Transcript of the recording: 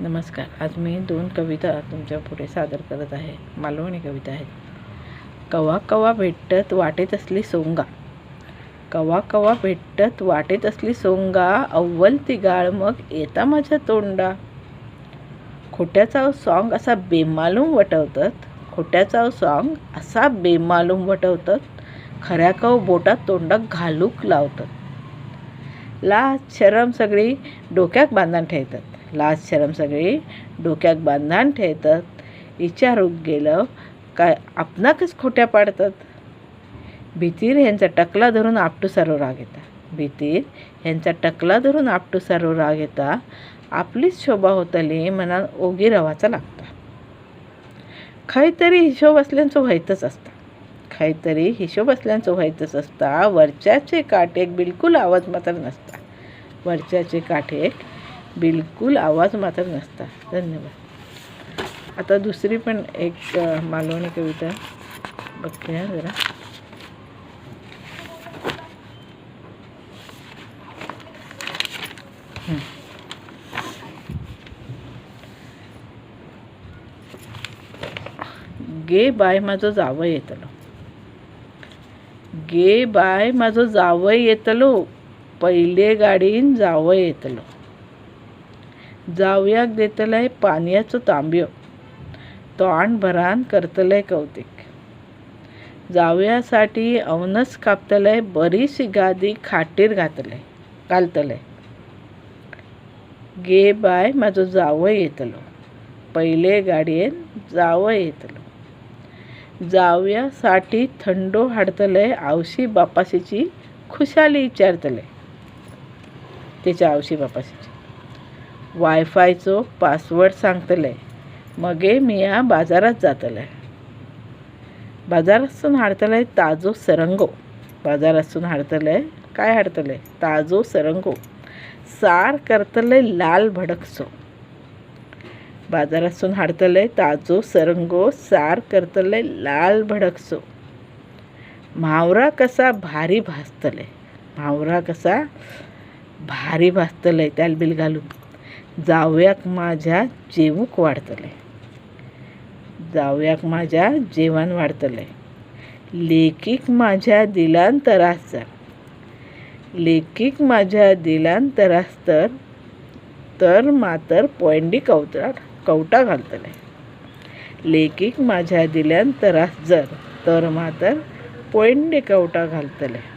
नमस्कार. आज मी दोन कविता तुमच्यापुढे सादर करत आहे. मालवणी कविता आहेत. कवा कवा भेटत वाटेत असली सोंगा. कवा कवा भेटत वाटेत असली सोंगा. अव्वल ती गाळ मग येता माझ्या तोंडा. खोट्याचा सॉंग असा बेमालूम वटवतात. खोट्याचा सॉंग असा बेमालूम वटवतात. खऱ्या कव बोटात तोंडात घालूक लावतात. ला शरम सगळी डोक्यात बांधून ठेवतात. लाज शरम सगळी डोक्यात बांधान ठेवतात. इचारूक गेलं काय आपणाकच खोट्या पाडतात. भीतीर ह्यांचा टकला धरून आपटू सारो राग येता. भीतीर ह्यांचा टकला धरून आपटू सारो राग येता. आपलीच शोभा होतली मनात ओगी रवाचा लागता. खंय हिशोब असल्यांचो व्हायतच असता. खंय तरी हिशोब असल्यांचो व्हायतच असता. वरच्याचे काटेक बिलकुल आवाज मात्र नसता. वरच्याचे काठेक बिलकुल आवाज मात्र नसता. धन्यवाद. आता दुसरी पण एक मालवणी कविता बघते हां जरा. गे बाय माझं जावं येतलो. गे बाय माझं जावं येतलो. पहिले गाडीन जावं येतलो. जावयाक देतलंय पानयाचो तांबयो तोंड भरान करतलंय कौतिक. जावयासाठी अवनस कापतलंय बरीशी गादी खाटीर घातलंय घालतलंय. गे बाय म्हाजो जावं येतलो. पहिले गाडयेन जावं येतलो. जावयासाठी थंडो हाडतले आवशी बापाशीची खुशाली विचारतले त्याच्या आवशी बापाशीची वायफायचो पासवर्ड सांगतले. मगे मिया बाजारात जातले. बाजारातसून हाडतले ताजो सरंगो. बाजारातसून हाडतले काय हाडतले? ताजो सरंगो. सार करतले लाल भडकसो. बाजारातसून हाडतले ताजो सरंगो सार करतले लाल भडकसो. म्हावरा कसा भारी भाजतले म्हावरा कसा भारी भाजतले त्याल बिल घालून. जावयाक माझ्या जेवूक वाढतले. जावयाक माझ्या जेवण वाढतले. लेकीक माझ्या दिलान तरास जर. लेकीक माझ्या दिलान तरास तर तर मातर पोयंडी कवटा कवटा घालतले. लेकीक माझ्या दिल्यान तरास जर तर मातर पोंडी कवटा घालतले.